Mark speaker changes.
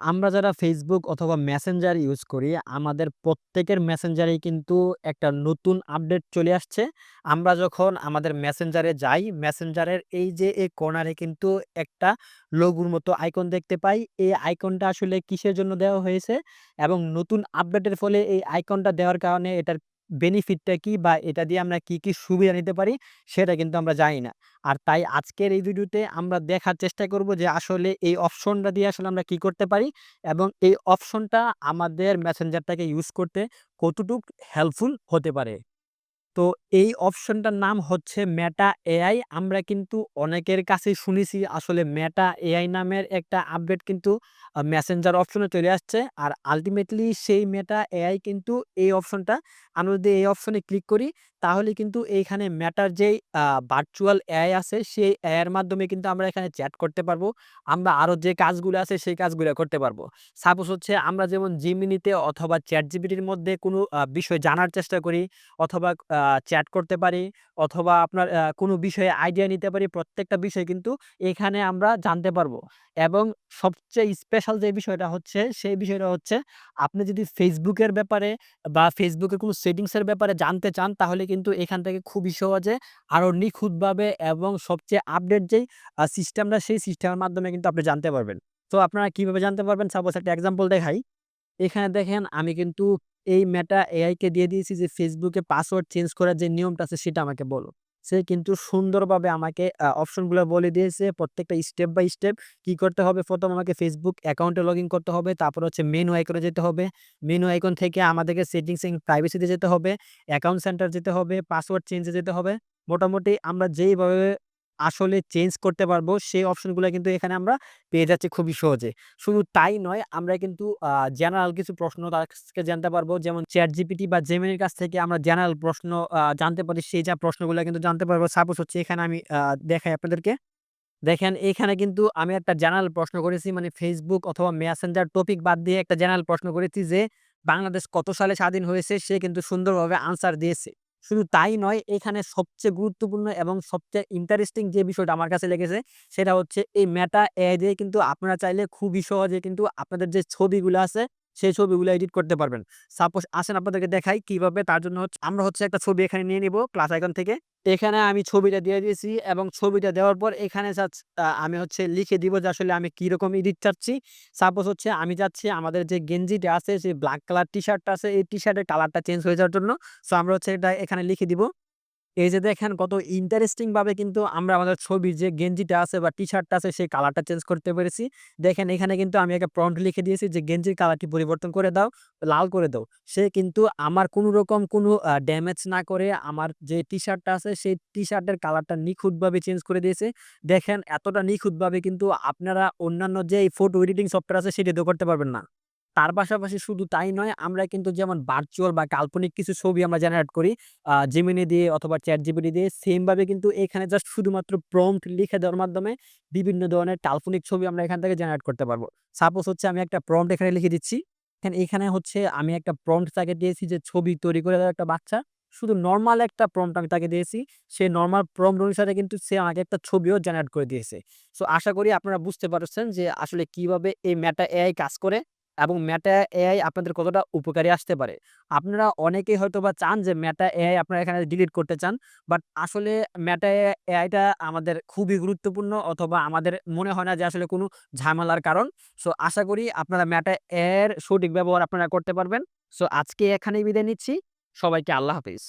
Speaker 1: আমরা যারা ফেসবুক অথবা Messenger ইউজ করি, আমাদের প্রত্যেকের Messenger-এই কিন্তু একটা নতুন আপডেট চলে আসছে। আমরা যখন আমাদের Messenger-এ যাই, Messenger-এর এই যে এই কর্নারে কিন্তু একটা লোগোর মতো আইকন দেখতে পাই। এই আইকনটা আসলে কিসের জন্য দেওয়া হয়েছে এবং নতুন আপডেটের ফলে এই আইকনটা দেওয়ার কারণে এটার বেনিফিটটা কি বা এটা দিয়ে আমরা কি, কি সুবিধা নিতে পারি সেটা কিন্তু আমরা জানি না। আর তাই আজকের এই ভিডিওতে আমরা দেখার চেষ্টা করব যে আসলে এই অপশনটা দিয়ে আসলে আমরা কি করতে পারি এবং এই অপশনটা আমাদের মেসেঞ্জারটাকে ইউজ করতে কতটুক হেল্পফুল হতে পারে। তো এই অপশনটার নাম হচ্ছে মেটা এআই। আমরা কিন্তু অনেকের কাছেই শুনেছি আসলে মেটা এআই নামের একটা আপডেট কিন্তু মেসেঞ্জার অপশনে চলে আসছে। আর আলটিমেটলি সেই মেটা এআই কিন্তু এই অপশনটা আমরা যদি এই অপশনে ক্লিক করি তাহলে কিন্তু এইখানে ম্যাটার যেই ভার্চুয়াল এআই আছে, সেই এআই এর মাধ্যমে কিন্তু আমরা এখানে চ্যাট করতে পারব। আমরা আরও যে কাজগুলো আছে, সেই কাজগুলো করতে পারব। সাপোজ হচ্ছে আমরা যেমন Gemini-তে অথবা ChatGPT-র মধ্যে কোনো বিষয় জানার চেষ্টা করি, অথবা চ্যাট করতে পারি, অথবা আপনার কোনো বিষয়ে আইডিয়া নিতে পারি। প্রত্যেকটা বিষয় কিন্তু এখানে আমরা জানতে পারব এবং সবচেয়ে স্পেশাল যে বিষয়টা হচ্ছে, সেই বিষয়টা হচ্ছে, আপনি যদি Facebook-এর ব্যাপারে বা Facebook-এর কোনো সেটিংসের ব্যাপারে জানতে চান, তাহলে কিন্তু এখান থেকে খুবই সহজে আরও নিখুঁতভাবে এবং সবচেয়ে আপডেট যেই সিস্টেমটা সেই সিস্টেমের মাধ্যমে কিন্তু আপনি জানতে পারবেন। তো আপনারা কীভাবে জানতে পারবেন? সাপোজ একটা এক্সাম্পল দেখাই। এখানে দেখেন আমি কিন্তু এই মেটা এআইকে দিয়ে দিয়েছি যে Facebook-এ পাসওয়ার্ড চেঞ্জ করার যে নিয়মটা আছে সেটা আমাকে বলো। সে কিন্তু সুন্দরভাবে আমাকে অপশনগুলো বলে দিয়েছে। প্রত্যেকটা স্টেপ বাই স্টেপ কি করতে হবে? প্রথম আমাকে ফেসবুক অ্যাকাউন্টে লগ করতে হবে। তারপর হচ্ছে মেনু আইকনে যেতে হবে। মেনু আইকন থেকে আমাদেরকে সেটিংস এন্ড প্রাইভেসি-তে যেতে হবে। অ্যাকাউন্ট সেন্টার যেতে হবে। পাসওয়ার্ড চেঞ্জ-এ যেতে হবে। মোটামুটি আমরা যেইভাবে আসলে চেঞ্জ করতে পারব সেই অপশনগুলা কিন্তু এখানে আমরা পেয়ে যাচ্ছি খুবই সহজে। শুধু তাই নয় আমরা কিন্তু জেনারেল কিছু প্রশ্ন তার জানতে পারব। যেমন ChatGPT বা Gemini-র কাছ থেকে আমরা জেনারেল প্রশ্ন জানতে পারি। সেই যা প্রশ্নগুলা কিন্তু জানতে পারব। সাপোজ হচ্ছে এখানে আমি দেখাই আপনাদেরকে। দেখেন এখানে কিন্তু আমি একটা জেনারেল প্রশ্ন করেছি মানে ফেসবুক অথবা মেসেঞ্জার টপিক বাদ দিয়ে একটা জেনারেল প্রশ্ন করেছি যে, "বাংলাদেশ কত সালে স্বাধীন হয়েছে?" সে কিন্তু সুন্দরভাবে আনসার দিয়েছে। শুধু তাই নয়, এখানে সবচেয়ে গুরুত্বপূর্ণ এবং সবচেয়ে ইন্টারেস্টিং যে বিষয়টা আমার কাছে লেগেছে, সেটা হচ্ছে এই মেটা এআই দিয়ে কিন্তু আপনারা চাইলে খুবই সহজে কিন্তু আপনাদের যে ছবিগুলো আছে সেই ছবিগুলো এডিট করতে পারবেন। সাপোজ আসেন আপনাদেরকে দেখাই কীভাবে তার জন্য হচ্ছে, আমরা হচ্ছে একটা ছবি এখানে নিয়ে নিবো ক্লাস আইকন থেকে। এখানে আমি ছবিটা দিয়ে দিয়েছি এবং ছবিটা দেওয়ার পর এখানে আমি হচ্ছে লিখে দিব যে আসলে আমি কীরকম এডিট চাচ্ছি। সাপোজ হচ্ছে আমি যাচ্ছি, আমাদের যে গেঞ্জিটা আছে সেই ব্ল্যাক কালার টি-শার্টটা আছে, এই টি-শার্টের কালারটা চেঞ্জ হয়ে যাওয়ার জন্য। সো আমরা হচ্ছে এটা এখানে লিখে দিব। এই যে দেখেন কত ইন্টারেস্টিং ভাবে কিন্তু আমরা আমাদের ছবির যে গেঞ্জিটা আছে বা টি-শার্টটা আছে সেই কালারটা চেঞ্জ করতে পেরেছি। দেখেন এখানে কিন্তু আমি একটা প্রম্পট লিখে দিয়েছি যে গেঞ্জির কালারটি পরিবর্তন করে দাও, লাল করে দাও। সে কিন্তু আমার কোনো রকম কোনো ড্যামেজ না করে আমার যে টি-শার্টটা আছে সেই টি-শার্টের কালারটা নিখুঁতভাবে চেঞ্জ করে দিয়েছে। দেখেন এতটা নিখুঁতভাবে কিন্তু আপনারা অন্যান্য যে ফটো এডিটিং সফটওয়্যার আছে সেটাতেও করতে পারবেন না। তার পাশাপাশি শুধু তাই নয়, আমরা কিন্তু যেমন ভার্চুয়াল বা কাল্পনিক কিছু ছবি আমরা জেনারেট করি Gemini দিয়ে অথবা ChatGPT দিয়ে সেমভাবে কিন্তু এখানে জাস্ট শুধুমাত্র প্রম্পট লিখে দেওয়ার মাধ্যমে বিভিন্ন ধরনের কাল্পনিক ছবি আমরা এখান থেকে জেনারেট করতে পারব। সাপোজ হচ্ছে আমি একটা প্রম্পট এখানে লিখে দিচ্ছি। এখানে হচ্ছে আমি একটা প্রম্পট তাকে দিয়েছি যে ছবি তৈরি করে দাও একটা বাচ্চা। শুধু নর্মাল একটা প্রম্পট আমি তাকে দিয়েছি। সে নর্মাল প্রম্পট অনুসারে কিন্তু সে আমাকে একটা ছবিও জেনারেট করে দিয়েছে। সো আশা করি আপনারা বুঝতে পারছেন যে আসলে কীভাবে এই মেটা এআই কাজ করে এবং মেটা এআই আপনাদের কতটা উপকারী আসতে পারে। আপনারা অনেকেই হয়তো বা চান যে মেটা এআই আপনারা এখানে ডিলিট করতে চান। বাট আসলে এ এআইটা আমাদের খুবই গুরুত্বপূর্ণ অথবা আমাদের মনে হয় না যে আসলে কোনো ঝামেলার কারণ। সো আশা করি আপনারা মেটা এর সঠিক ব্যবহার আপনারা করতে পারবেন। সো আজকে এখানেই বিদায় নিচ্ছি। সবাইকে আল্লাহ হাফেজ।